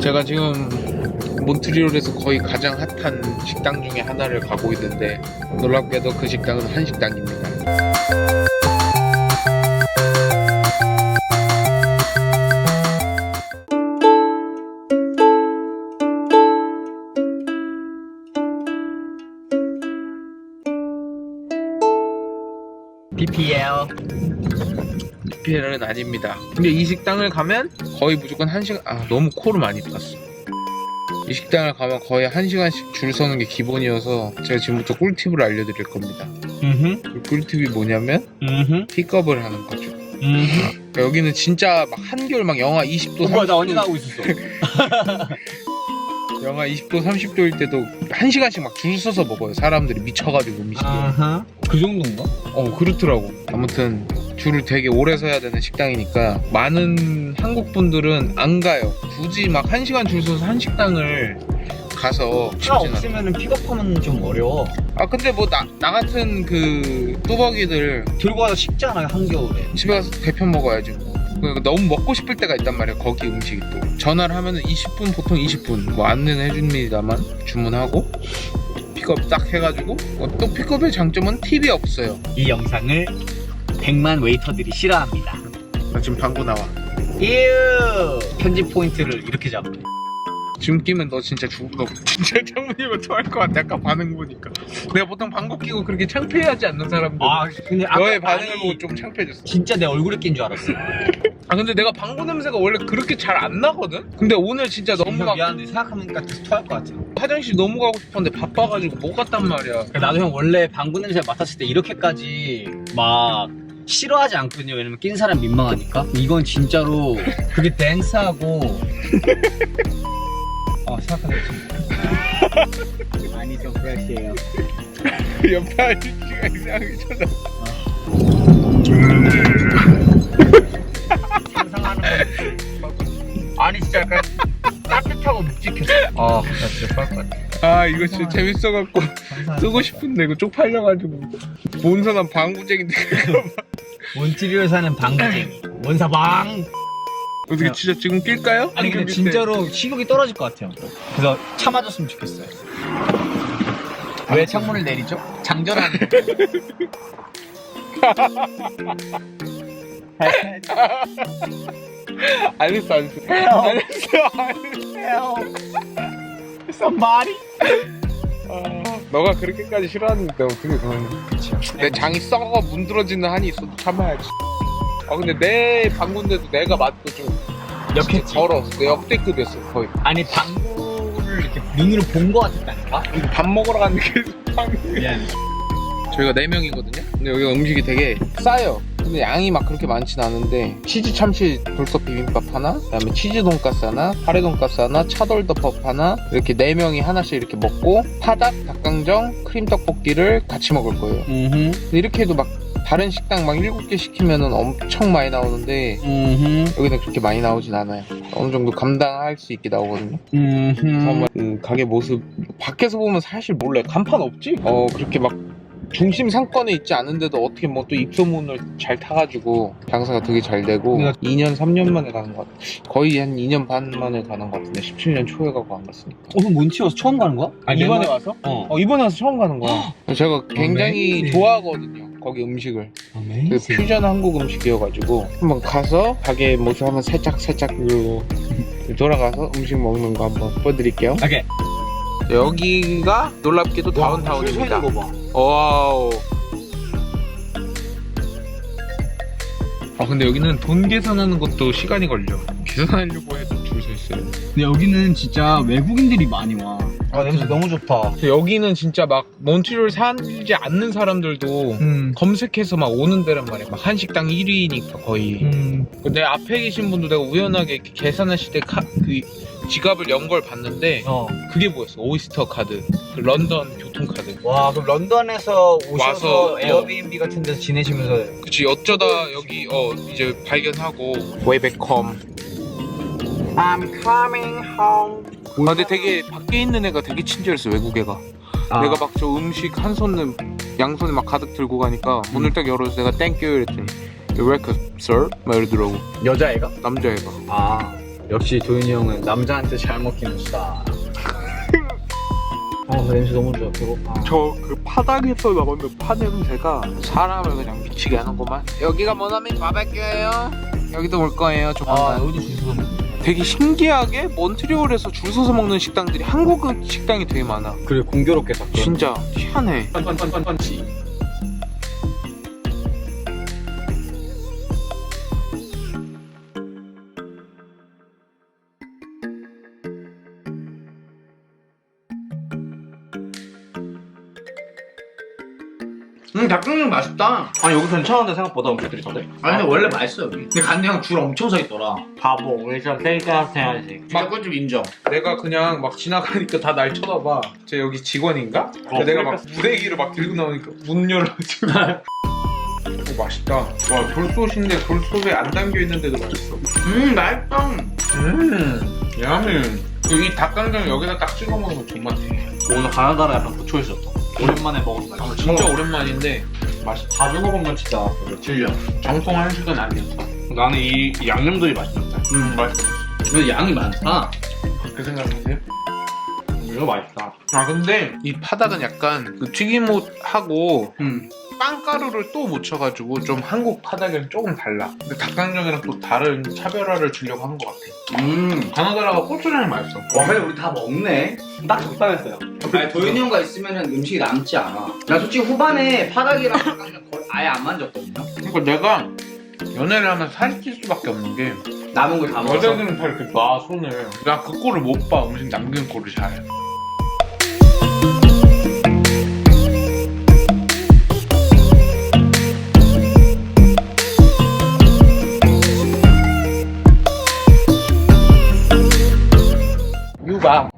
제가 지금 몬트리올에서 거의 가장 핫한 식당 중에 하나를 가고 있는데 놀랍게도 그 식당은 한식당입니다. PPL은 아닙니다. 근데 이 식당을 가면 거의 무조건 한 시간, 아, 너무 코를 많이 봤어. 이 식당을 가면 거의 한 시간씩 줄 서는 게 기본이어서 제가 지금부터 꿀팁을 알려드릴 겁니다. 음흠 그 꿀팁이 뭐냐면 음흠 픽업을 하는 거죠. 음흠 그러니까 여기는 진짜 막 한겨울 막 영하 20도, 어, 뭐야 나 30도, 언제 나오고 있었어 영하 20도, 30도일 때도 한 시간씩 막 줄 서서 먹어요. 사람들이 미쳐가지고 음식이. 아하 그 정도인가? 어 그렇더라고. 아무튼 줄을 되게 오래 서야 되는 식당이니까 많은 한국 분들은 안 가요. 굳이 막 한 시간 줄 서서 한 식당을 가서 차 않아. 없으면 픽업하면 좀 어려워 아 근데 뭐 나 나 같은 그 뚜벅이들 들고 가서 식잖아 한겨울에 집에 가서 대편 먹어야지. 뭐. 그 너무 먹고 싶을 때가 있단 말이야. 거기 음식이 또 전화를 하면은 20분 보통 20분 뭐 안내는 해줍니다만 주문하고 픽업 딱 해가지고 어, 또 픽업의 장점은 팁이 없어요. 이 영상을 100만 웨이터들이 싫어합니다 나 지금 방구 나와. 이유 편집 포인트를 이렇게 잡아 지금 끼면 너 진짜 죽을 거 진짜 창문이면 토할 것 같아 아까 반응 보니까 내가 보통 방구 끼고 그렇게 창피해하지 않는 사람들 아 근데 아까 너의 반응을 아니, 보고 좀 창피해졌어 진짜 내 얼굴에 낀 줄 알았어 아 근데 내가 방구 냄새가 원래 그렇게 잘 안 나거든? 근데 오늘 진짜 너무 형막 미안한데 생각하니까 계속 토할 것 같아. 화장실 너무 가고 싶었는데 바빠가지고 못 갔단 말이야. 나도 형 원래 방구 냄새 맡았을 때 이렇게까지 막 싫어하지 않거든요. 왜냐면 낀 사람 민망하니까. 이건 진짜로 그게 댄스하고. 아 생각하니까 좀 아니 좀 프레시해요. 옆에 아저씨가 이상하게 쳐다 아니 진짜 약간 따뜻하고 묵직했어 아 나 진짜 토할 것 같아 아 이거 진짜 재밌어갖고 상상하는 쓰고 싶은데 이거 쪽팔려가지고 본 사람 방구쟁인데. 몬트리올 사는 방구쟁이 원사방 어떻게 진짜 지금 낄까요? 아니 근데 진짜로 식욕이 떨어질 것 같아요. 그래서 참아줬으면 좋겠어요. 왜 창문을 내리죠? 장전하는 거. 알겠어 알겠어. 알겠어 알겠어. Somebody. 너가 그렇게까지 싫어하는데 어떻게 그러니 내 장이 썩어 문드러지는 한이 있어도 참아야지. 아 근데 내 방구인데도 내가 맛도 좀 역했지. 더러웠어 내 역대급이었어 거의. 아니 방구를 이렇게 눈으로 본것 같았다니까. 밥 먹으러 갔는데. 계속 방구 미안. 저희가 4명이거든요. 근데 여기가 음식이 되게 싸요 근데 양이 막 그렇게 많진 않은데 치즈 참치 돌솥 비빔밥 하나 그다음에 치즈 돈가스 하나 카레 돈가스 하나 차돌덮밥 하나 이렇게 4명이 하나씩 이렇게 먹고 파닭 닭강정 크림 떡볶이를 같이 먹을 거예요 음. 근데 이렇게 해도 막 다른 식당 막 7개 시키면은 엄청 많이 나오는데 음. 여기는 그렇게 많이 나오진 않아요 어느 정도 감당할 수 있게 나오거든요 음. 정말 그 가게 모습 밖에서 보면 사실 몰라요 간판 없지? 어 그렇게 막 중심 상권에 있지 않은데도 어떻게 뭐 또 입소문을 잘 타가지고 장사가 되게 잘 되고 내가- 2년 3년 만에 가는 것 같아 거의 한 2년 반 만에 가는 것 같은데 17년 초에 가고 안 갔으니까 오늘 몬티어서 처음 가는 거야? 이번에 와서? 어. 어 이번에 와서 처음 가는 거야 제가 굉장히 어메이징. 좋아하거든요 거기 음식을 그. 퓨전 한국 음식이어가지고 한번 가서 가게 모습 한번 살짝 살짝 그 돌아가서 음식 먹는 거 한번 보여드릴게요 오케이. 여기가 놀랍게도 다운타운입니다. 와우. 아 근데 여기는 돈 계산하는 것도 시간이 걸려. 계산하려고 해도 줄 서 있어요 근데 여기는 진짜 외국인들이 많이 와. 아 냄새 너무 좋다. 여기는 진짜 막 몬트리올 살지 않는 사람들도 음. 검색해서 막 오는 데란 말이야 막 한식당 1위니까 거의 음. 내 앞에 계신 분도 내가 우연하게 이렇게 계산하실 때그 지갑을 연 걸 봤는데 어. 그게 뭐였어? 오이스터 카드 그 런던 교통카드 와 그럼 런던에서 오셔서 와서, 어. 에어비앤비 같은 데서 지내시면서 그치 어쩌다 여기 어 이제 발견하고 way back home I'm coming home 아 근데 되게 밖에 있는 애가 되게 친절했어 외국 애가 아, 내가 막 저 음식 한 손에 양손에 막 가득 들고 가니까 문을 딱 열어서 내가 땡큐 이랬더니 You're welcome sir 막 이러더라고 여자애가? 남자애가 아 역시 도윤이 형은 남자한테 잘 먹히는 스타. 어 냄새 너무 좋아 배고파. 저 그 파닥에서 나오는 파 냄새가 사람을 그냥 미치게 하는구만. 여기가 뭐냐면 바베큐예요. 여기도 올 거예요 아 조만간. 여기도 주소 되게 신기하게 몬트리올에서 줄 서서 먹는 식당들이 한국 식당이 되게 많아. 그래 공교롭게 딱. 진짜 희한해. 펀펀펀펀펀치. 음 닭강정 맛있다 아니 여기 괜찮은데 생각보다 음식들이 다들. 아니 근데 원래 맛있어 여기 근데 간장 줄 엄청 서 있더라 바보 우리 좀 땡까스 해야지. 진짜 꿀집 인정 내가 그냥 막 지나가니까 다 날 쳐다봐. 쟤 여기 직원인가? 어, 내가 막. 부대기를 막 들고 나오니까 문 열어가지고. 오, 맛있다. 와 돌솥인데 돌솥에 안 담겨 있는데도 맛있어. 음 맛있다 음, 야미. 이 닭강정 여기다 딱 찍어 먹으면 존맛해. 오늘 가나다라 약간 부초 있었다. 오랜만에 먹은 거. 아, 진짜 오랜만인데 맛있. 자주 먹으면 진짜 질려 정통 한식은 아니었어. 나는 이, 이 양념들이 맛있었다. 음 맛있어. 근데 양이 많다 그렇게 생각하세요? 이거 맛있다. 아 근데 이 파닭은 약간 그 튀김옷하고 음 빵가루를 또 묻혀가지고 좀 한국 파닭이랑 조금 달라. 근데 닭강정이랑 또 다른 차별화를 주려고 한 것 같아. 음. 가나다라가 고추장이 맛있어. 와 근데 우리 다 먹네 딱 적당했어요. 아니 도현이 형과 있으면 음식이 남지 않아 나 솔직히 후반에 파닭이랑 닭강정 거의 아예 안 만졌거든요 그러니까 내가 연애를 하면 살이 찔 수밖에 없는 게 남은 걸 다 먹어서 여자들은 다 이렇게 놔 손을. 나 그 꼴을 못 봐. 음식 남기는 꼴을 잘. 유 바